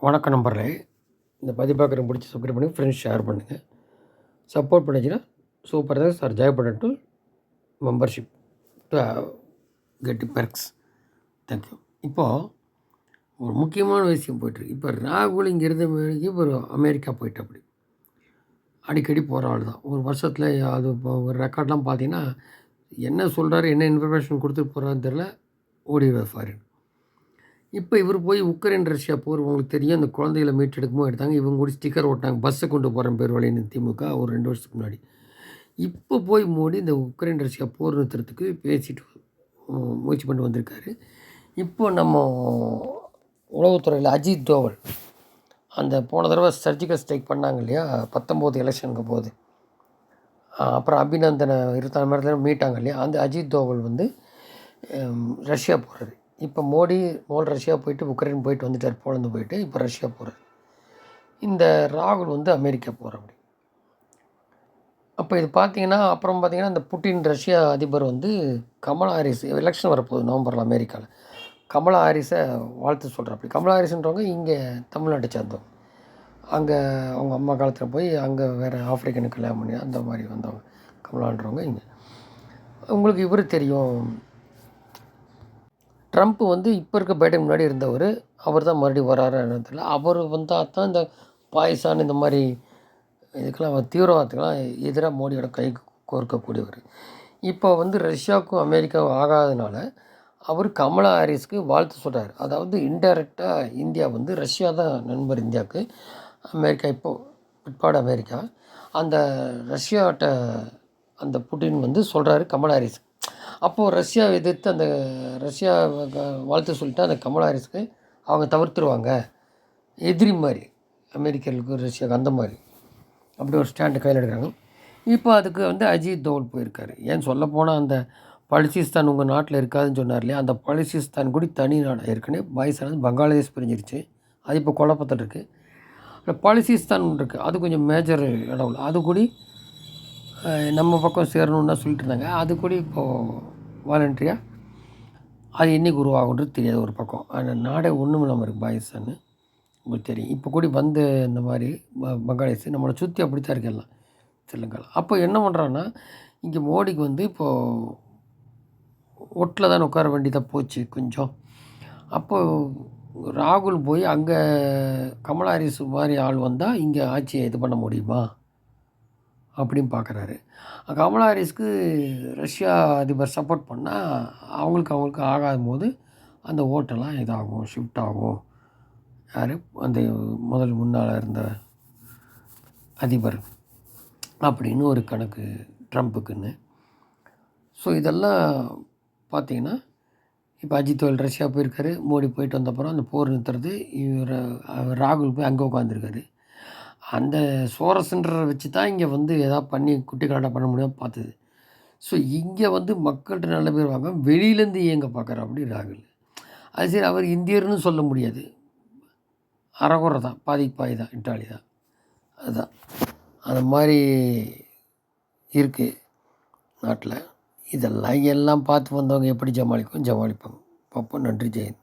வணக்கம் நம்பர்களே இந்த பதிப்பாக்கிற பிடிச்சி சப்ஸ்கிரைப் பண்ணி ஃப்ரெண்ட்ஸ் ஷேர் பண்ணுங்கள் சப்போர்ட் பண்ணிச்சுன்னா சூப்பர் தான் sir ஜெயப்படன் to membership to get perks thank you இப்போது ஒரு முக்கியமான விஷயம் போயிட்டுருக்கு இப்போ ராகுல் இங்கே இருந்த மேலேக்கு இப்போ அமெரிக்கா போயிட்டு அப்படி. அடிக்கடி போகிற ஆள் தான். ஒரு வருஷத்தில் அது இப்போ ஒரு ரெக்கார்ட்லாம் பார்த்தீங்கன்னா என்ன சொல்கிறாரு என்ன இன்ஃபர்மேஷன் கொடுத்துட்டு போகிறான்னு தெரில ஓடி ஃபாரின் இப்போ இவர் போய் உக்ரைன் ரஷ்யா போர் உங்களுக்கு தெரியும். அந்த குழந்தைகளை மீட்டெடுக்குமோ எடுத்தாங்க. இவங்க கூட ஸ்டிக்கர் ஓட்டாங்க பஸ்ஸை கொண்டு போகிறேன் பேர் வழின்னு திமுக. ஒரு ரெண்டு வருஷத்துக்கு முன்னாடி. இப்போ போய் மோடி இந்த உக்ரைன் ரஷ்யா போர் நிறுத்துறதுக்கு பேசிட்டு முயற்சி பண்ணி வந்திருக்காரு. இப்போ நம்ம உளவுத்துறையில் அஜித் தோவல். அந்த போன தடவை சர்ஜிக்கல் ஸ்ட்ரைக் பண்ணாங்க இல்லையா? பத்தொம்போது எலெக்ஷனுக்கு போது. அப்புறம் அபிநந்தனை இருபத்தாறு மணி நேரத்தில் மீட்டாங்க இல்லையா? அந்த அஜித் தோவல் வந்து ரஷ்யா போகிறது இப்போ மோடி மோல் ரஷ்யா போயிட்டு உக்ரைன் போயிட்டு வந்துட்டார் போலந்து போயிட்டு இப்போ ரஷ்யா போகிறார் இந்த ராகுல் வந்து அமெரிக்கா போகிற அப்படி. அப்போ இது பார்த்தீங்கன்னா அப்புறம் பார்த்தீங்கன்னா இந்த புட்டின் ரஷ்யா அதிபர் வந்து கமலா ஹாரிஸ் எலெக்ஷன் வரப்போகுது நவம்பரில் அமெரிக்காவில் கமலா ஹாரிஸை வாழ்த்து சொல்கிறார் அப்படி. கமலா ஹாரிஸ்ன்றவங்க இங்கே தமிழ்நாட்டை சேர்ந்தவங்க. அங்கே அவங்க அம்மா காலத்தில் போய் அங்கே வேறு ஆஃப்ரிக்கனுக்கு கல்யாணம் பண்ணி அந்த மாதிரி வந்தவங்க. கமலான்றவங்க இங்கே. உங்களுக்கு இவர் தெரியும். ட்ரம்ப் வந்து இப்போ இருக்க பைடன் முன்னாடி இருந்தவர் அவர் தான் மறுபடியும் வராருன்னு தெரியல அவர் வந்தால் தான் இந்த பாகிஸ்தான் இந்த மாதிரி இதுக்கெல்லாம் தீவிரவாதத்துக்கெல்லாம் எதிராக மோடியோட கை கோர்க்கக்கூடியவர். இப்போ வந்து ரஷ்யாவுக்கும் அமெரிக்காவும் ஆகாதனால அவர் கமலா ஹாரிஸ்க்கு வாழ்த்து சொல்கிறார் அதாவது இன்டைரக்டாக இந்தியா வந்து ரஷ்யா தான் நண்பர் இந்தியாவுக்கு. அமெரிக்கா இப்போது பிற்பாடு அமெரிக்கா. அந்த ரஷ்யாட்ட அந்த புட்டின் வந்து சொல்கிறாரு கமலா ஹாரிஸ்க்கு அப்போது ரஷ்யா எதிர்த்து அந்த ரஷ்யா வாழ்த்து சொல்லிட்டு அந்த கமலா ஹாரிஸ்க்கு அவங்க தவிர்த்துருவாங்க. எதிரி மாதிரி அமெரிக்கர்களுக்கு ரஷ்யாவுக்கு அந்த மாதிரி. அப்படி ஒரு ஸ்டாண்டு கையில் எடுக்கிறாங்க. இப்போ அதுக்கு வந்து அஜித் தோல் போயிருக்காரு. ஏன் சொல்ல போனால் அந்த பலிசிஸ்தான் உங்கள் நாட்டில் இருக்காதுன்னு சொன்னார் இல்லையா? அந்த பலிசிஸ்தான் கூட தனி நாடு. ஏற்கனவே பாகிஸ்தான் பங்களாதேஷ் பிரிஞ்சிருச்சு. அது இப்போ குழப்பத்தில் இருக்குது அப்புறம் பலுச்சிஸ்தான் ஒன்று இருக்குது அது கொஞ்சம் மேஜர் இடம் அது கூடி நம்ம பக்கம் சேரணும்னா சொல்லிட்டு இருந்தாங்க. அது கூட இப்போது வாலண்டரியாக அது என்றைக்கு உருவாகுன்றது தெரியாது ஒரு பக்கம். ஆனால் நாடே ஒன்றும் இல்லாமல் இருக்குது பாகிஸ்தான் உங்களுக்கு தெரியும். இப்போ கூட வந்து இந்த மாதிரி பங்களாதேஷ் நம்மளை சுற்றி அப்படி தான் இருக்கு எல்லாம். தெலுங்கானா அப்போ என்ன பண்ணுறான்னா இங்கே மோடிக்கு வந்து இப்போது ஒட்டில் தான் உட்கார வேண்டியதாக போச்சு கொஞ்சம். அப்போது ராகுல் போய் அங்கே கமலா ஹாரிஸ் மாதிரி ஆள் வந்தால் இங்கே ஆட்சியை இது பண்ண முடியுமா? அப்படின்னு பார்க்குறாரு. கமலா ஹாரிஸ்க்கு ரஷ்யா அதிபர் சப்போர்ட் பண்ணால் அவங்களுக்கு அவங்களுக்கு ஆகாத போது அந்த ஓட்டெல்லாம் இதாகும் ஷிஃப்ட் ஆகும். யார்? அந்த முதல் முன்னால் இருந்த அதிபர் அப்படின்னு ஒரு கணக்கு ட்ரம்ப்புக்குன்னு. ஸோ இதெல்லாம் பார்த்தீங்கன்னா இப்போ அஜித் தோல் ரஷ்யா போயிருக்காரு மோடி போயிட்டு வந்தப்புறம் அந்த போர் நிறுத்துறது இவர் ராகுல் போய் அங்கே உட்காந்துருக்காரு அந்த சோரஸ்ன்றதை வச்சு தான் இங்கே வந்து எதாவது பண்ணி குட்டி கலாட்டம் பண்ண முடியாமல் பார்த்தது. ஸோ இங்கே வந்து மக்கள்கிட்ட நல்ல பேர் வாங்க வெளியிலேருந்து இயங்க பார்க்குற அப்படி ராகுல். அது சரி அவர் இந்தியர்னு சொல்ல முடியாது. அறகுறை தான் பாதிக்கு பாதி தான் இட்டாலி தான். அதுதான். அந்த மாதிரி இருக்குது நாட்டில். இதெல்லாம் எல்லாம் பார்த்து வந்தவங்க எப்படி ஜமாளிக்கும் ஜமாளிப்பாங்க பார்ப்போம். நன்றி ஜெயந்த்.